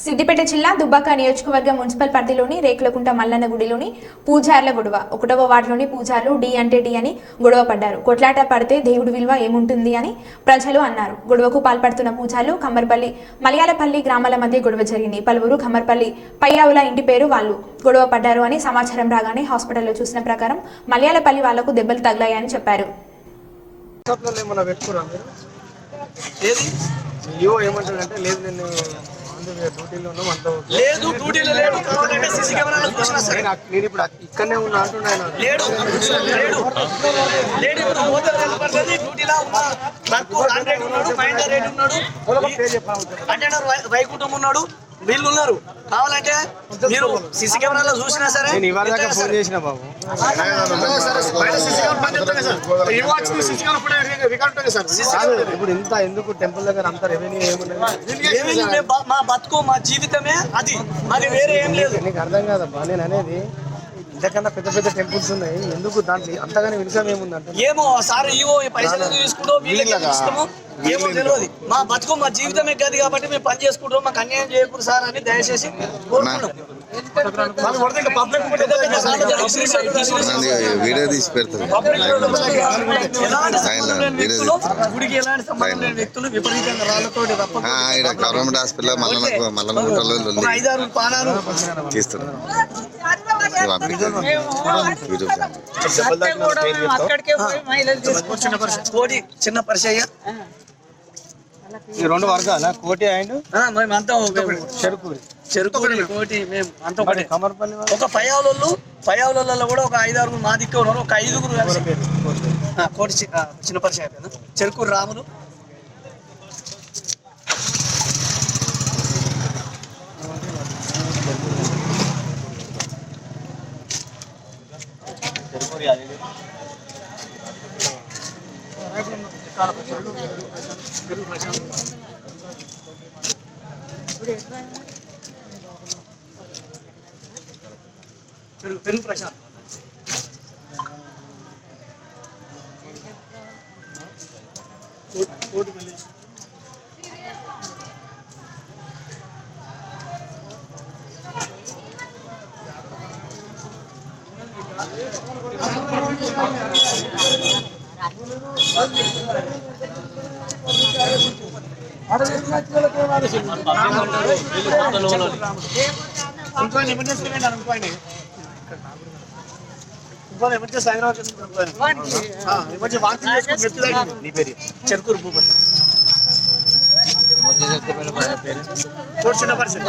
సిద్దిపేట జిల్లా దుబ్బాక నియోజకవర్గం మున్సిపల్ పరిధిలోని రేకులకుంట మల్లన్న గుడిలోని పూజార్ల గొడవ. ఒకటవ వార్డులోని పూజార్లు డి అంటే డి అని గొడవ పడ్డారు. కొట్లాట పడితే దేవుడి విలువ ఏముంటుంది అని ప్రజలు అన్నారు. గొడవకు పాల్పడుతున్న పూజార్లు కమ్మర్పల్లి మలయాలపల్లి గ్రామాల మధ్య గొడవ జరిగింది. పలువురు కమ్మర్పల్లి పయ్యావుల ఇంటి పేరు వాళ్ళు గొడవ పడ్డారు అని సమాచారం రాగానే హాస్పిటల్లో చూసిన ప్రకారం మలయాలపల్లి వాళ్ళకు దెబ్బలు తగిలాయని చెప్పారు. ఏమంటాడంటే లేదు నేను లేదు డ్యూటీలో లేడు కావాలంటే సీసీ కెమెరాలో చూసినా సరే. నేను ఇప్పుడు ఇక్కడనే ఉన్నా అంటున్నాను లేడు లేడు. లేడు ఇప్పుడు పోతే కనపడుతుంది డ్యూటీలో ఉన్న. క్లర్క్ హండ్రెడ్ ఉన్నాడు ఉన్నాడు. వైకుంఠం ఉన్నాడు. వీళ్ళు ఉన్నారు కావాలంటే మీరు సీసీ కెమెరాలో చూసినా సరే నేను ఇవాళ దాకా ఫోన్ చేసిన బాబు. ఇప్పుడు ఇంత ఎందుకు టెంపుల్ దగ్గర అంత రెవెన్యూ ఏమున్నది మా బతుకు మా జీవితమే అది. మరి వేరే ఏం లేదు. నీకు అర్థం కాదమ్మా నేను అనేది ఇంతకన్నా పెద్ద పెద్ద టెంపుల్స్ ఉన్నాయి. ఎందుకు దాంట్లో అంతగానే వినిసం ఏముందంటే? ఏమో సార్ ఇవో ఈ పైసలు తీసుకుంటూ వీళ్ళకి ఇష్టమో ఏమో తెలియదు మా బతుకు మా జీవితమే గది కాబట్టి మేము పని చేసుకుంటాం మాకు అన్యాయం చేయకూడదు సార్ అని దయచేసి వీడియో తీసి గుడికి ఎలాంటి సంబంధం లేని వ్యక్తులు విపరీతంగా గవర్నమెంట్ హాస్పిటల్ ఉంది ఐదారు పానాలు తీస్తున్నాను కోటి చిన్న పరిచయ ఈ రెండు వర్గాల కోటి అండ్ మేము అంతా చెరుకూరి చెరుకు కోటి మేము అంతా ఒకటే కమర్పల్లి ఒక పయావులలో పయావులలో కూడా ఒక ఐదారు మా దిక్కు ఉన్నారు ఒక ఐదుగురు కోటి చిన్న పరిచయ చెరుకూరు చెరుకు రాములు भी आ जाएगा। प्रशांत। हाँ। कोर्ट में ఇంకో ఆయన ఇంకో ఎమర్జెన్సీ హైదరాబాద్ వాకింగ్ చేసుకుని పేరు చెరుకూరు భూపతి చిన్న పరిస్థితి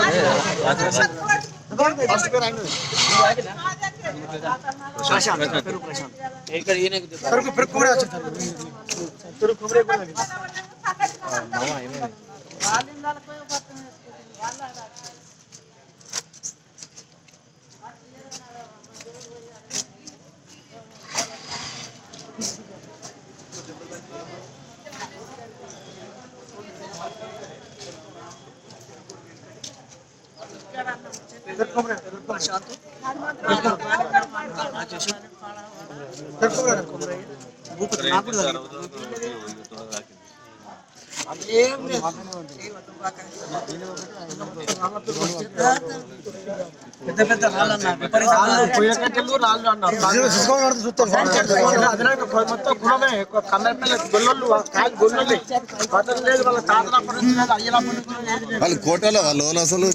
ఫస్ట్ పేరు ఆయనది. ప్రశాంత్ పెరుగు ప్రశాంత్ పెరుగు పెరుగు కూడా వచ్చింది పెరుగు కుమరే కూడా తగ్గింది. పెరుగు కుమరే పెరుగు ప్రశాంత్ పెరుగు కుమరే కుమరే భూపతి నాకు కూడా తగ్గింది. అదేం లేదు. పెద్ద పెద్ద రాళ్ళన్న విపరీతంగా వాళ్ళు కోటలో వాళ్ళు వాళ్ళు అసలు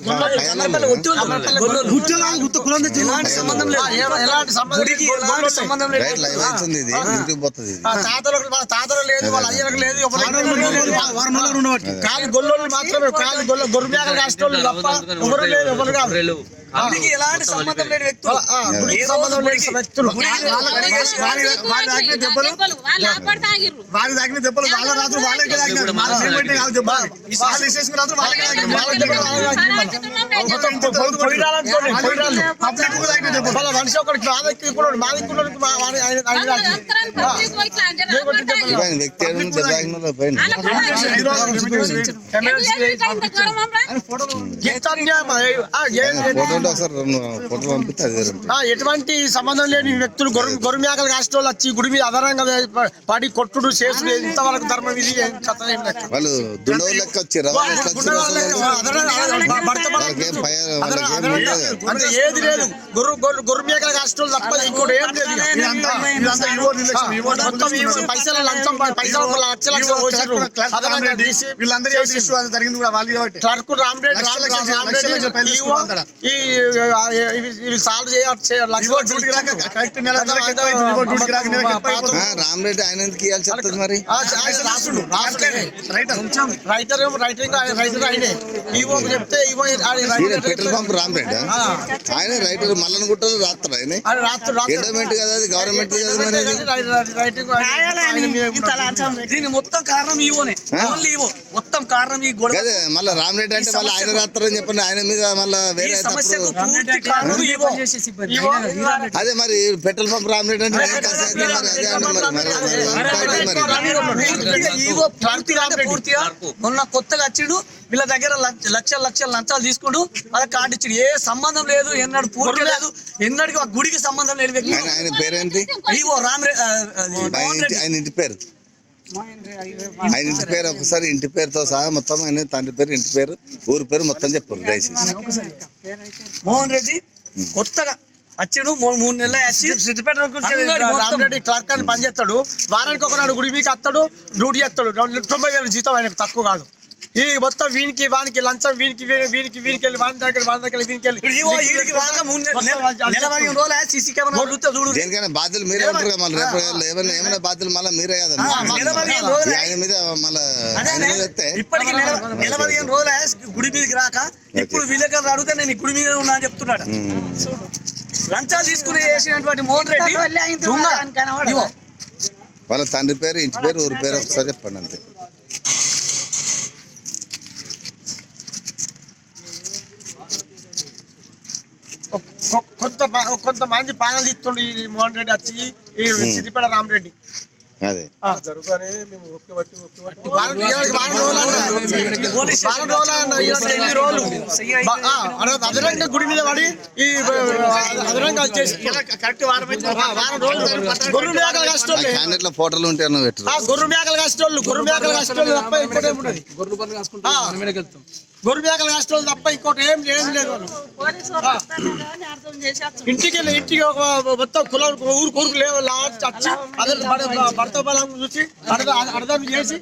ఎలాంటి సంబంధం లేదు ఎలాంటి ఎలాంటి లేదు తాతలకు వాళ్ళ తాతలు లేదు వాళ్ళ అయ్యలకు లేదు కాలి గొల్లోళ్ళు మాత్రమే కాలి గొర్రె మేకలు కాసేటోళ్ళు తప్ప ఎవరు లేదు ఎవరు కాదు. గుడికి ఎలాంటి సంబంధం లేని వ్యక్తులు. ఆ, గుడికి ఏదో సంబంధం లేని గుడికి- వ్యక్తులు. గుడికి వాళ్ళ- వారి వారి తాకిన దెబ్బలు. వాళ్ళు ఆపడి తాగిర్రు. వారి తాకిన దెబ్బలు వాళ్ళ రాత్రి వాళ్ళకి తాకినారు. వాళ్ళు ఇసేసిన రాత్రి వాళ్ళకి తాకినారు. వాళ్ళ దెబ్బలు. పబ్లిక్ తాకిన దెబ్బలు. వాళ్ళ మనిషి మా కూడా మా వ్యక్తి ఫోటో కావాలంటే ఒకసారి రెండు ఫోటోలు పంపిస్తే అది వేరే ఉంటుంది. ఆ, ఎటువంటి సంబంధం లేని వ్యక్తులు గొర్రె గొర్రె మేకలు కాసేటోళ్ళు వచ్చి గుడి మీద అదనంగా పడి కొట్టుడు చేసుడు ఇంతవరకు ధర్మం ఇది ఏం కథ ఏం లెక్క వాళ్ళు దుండవులు లెక్క వచ్చారు వాళ్ళు ఎట్లా వచ్చారు గుండె అసలు? వాళ్ళకి అదనంగా- అదనంగా భర్త భర్త వాళ్ళకేం భయ అదనంగా- వాళ్ళకేం అదనంగా ఉండదు కదా. అంటే ఏది లేదు గొర్రె గొర్రె గొర్రె మేకలు కాసేటోళ్ళు తప్ప ఇంకోటి ఏం లేదు ఇక. ఇదంతా ఇదంతా ఇవో నిర్లక్ష్యం, ఇవో మొత్తం పైసలు లంచం పైసలు ఒక లక్ష లక్షలు పోసారు అదనంగా తీసి వీళ్ళందరూ ఎవరు ఇష్యూ అది జరిగింది కూడా వాళ్ళు కాబట్టి క్లర్క్ పైసలు తీసుకుంటాడా? ఈ ఇవి సాల్వ్. ఆ, రామరెడ్డి ఆయన ఎందుకు ఇవ్వాల్సి వస్తుంది మరి? రైటర్ రైటర్ ఏమో రైటింగ్ రైటర్ ఆయనే. ఈవో చెప్తే ఈవో ఈయన పెట్రోల్ పంప్ రామరెడ్డి ఆయన రైటర్ మల్లన గుట్టలు ఆయన? ఎండోమెంట్ కదా అది గవర్నమెంట్ దీని మొత్తం కారణం ఈవోనే. మొత్తం కారణం ఈ గొడవ. మళ్ళీ రామరెడ్డి అంటే మళ్ళీ ఆయన రాస్తారని చెప్పండి ఆయన మీద మళ్ళీ వేరే సమస్యకు అదే మరి పెట్రోల్ పంప్ రామరెడ్డి అంటే మొన్న కొత్తగా వచ్చిండు వీళ్ళ దగ్గర లక్ష- లక్షల లక్షల లంచాలు తీసుకుంటూ వాళ్ళ కార్డు ఇచ్చిండు. ఏ సంబంధం లేదు ఎన్నడు పూర్తి లేదు ఎన్నడికి ఆ గుడికి సంబంధం వ్యక్తి. ఆయన పేరేంటి? ఇంటి రెడ్డి. ఆయన ఇంటి పేరు? ఆయన ఇంటి పేరు ఒకసారి ఇంటి పేరుతో సహా మొత్తం ఆయన తండ్రి పేరు ఇంటి పేరు ఊరి పేరు మొత్తం చెప్పారు దయచేసి. మోహన్ రెడ్డి కొత్తగా వచ్చిండు మూడు మూడు నెలలు వచ్చి క్లర్క్ అని పని చేస్తాడు వారానికి ఒకనాడు గుడి మీకు వస్తాడు డ్యూటీ చేస్తాడు. రెండు- తొంభై వేల జీతం ఆయనకు తక్కువ కాదు. ఈ మొత్తం వీనికి వానికి లంచం వీనికి వీని- వీనికి వీనికి వెళ్ళి వాని దగ్గర వాని దగ్గర వీనికి వెళ్ళి సీసీ కెమెరా చూడు. దేనికైనా బాధ్యులు మీరే ఉంటారు కదా మళ్ళీ రేపు ఏమైనా ఏమైనా బాధ్యులు మళ్ళీ మీరే కదా ఆయన మీద మళ్ళీ ఇప్పటికి నెల పదిహేను రోజులు గుడి మీదకి రాక ఇప్పుడు విలేకరులు అడిగితే నేను గుడి మీద ఉన్నా అని చెప్తున్నాడు. లంచాలు తీసుకుని చేసినటువంటి మోహన్ రెడ్డి వాళ్ళ తండ్రి పేరు ఇంటి పేరు ఊరి పేరు ఒకసారి చెప్పండి అంతే. కొంత కొంతమంది పాలన తీస్తుండు ఈ మోహన్ రెడ్డి వచ్చి ఈ సిద్దిపేట రామరెడ్డి. అదే. అదనంగా గుడి మీద పడి ఈ ఆ, అదనంగా గొర్రె మేకలు క్యాండిడేట్ల ఫోటోలు ఉంటే అన్న పెట్టరు. ఆ, గొర్రె మేకలు కాసేటోళ్ళు గొర్రె మేకలు కాసేటోళ్ళు తప్ప ఏమి ఉండదు ఆ, గొర్రె మేకలు కాసేటోళ్ళు తప్ప ఇంకోటి ఏం ఏం లేదు. ఇంటికి వెళ్ళి ఇంటికి ఒక మొత్తం కులం ఊరు కొడుకు లేవు వచ్చి అదే భర్త- బలం చూసి అర్థం చేసి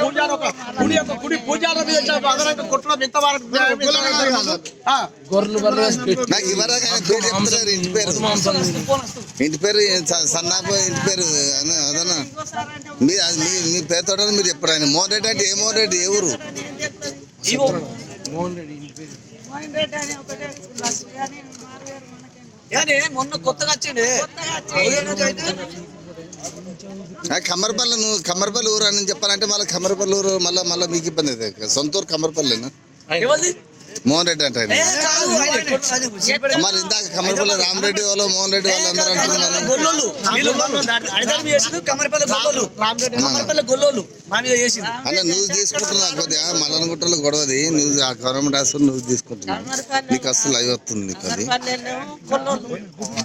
పూజారి ఒక గుడి యొక్క గుడి పూజారి మీద అదనంగా కొట్టడం ఇంత ఇంటి పేరు. ఇంటి పేరు స- సన్నాపు ఇంటి పేరు మీ పేరుతో మీరు చెప్పారు ఆయన. రెడ్డి అంటే ఏ రెడ్డి? ఏ ఊరు? ఏం చెప్తుంది? ఈవో మోహన్ రెడ్డి అని ఒకటే లక్ష్మి అని మారుగారు మనకేం కానీ మొన్న కొత్తగా వచ్చిండే. కమ్మరపల్లి నువ్వు కమ్మరపల్లి ఊరు అని చెప్పాలంటే మళ్ళీ కమ్మరపల్లి ఊరు మళ్ళీ మళ్ళీ మీకు ఇబ్బంది సొంత ఊరు కమ్మరపల్లినా ఎవరిది? మోహన్ రెడ్డి అంటే మరి ఇందాక కమ్మరపల్లి రామరెడ్డి వాళ్ళు మోహన్ రెడ్డి వాళ్ళు అందరూ అంటున్నారు అన్న నువ్వు తీసుకుంటున్నావు కొద్దిగా మల్లన గుట్టలో గొడవది నువ్వు ఆ గవర్నమెంట్ హాస్పిటల్ నువ్వు తీసుకుంటున్నావు నీకు అసలు అవి వస్తుంది నీకు అది.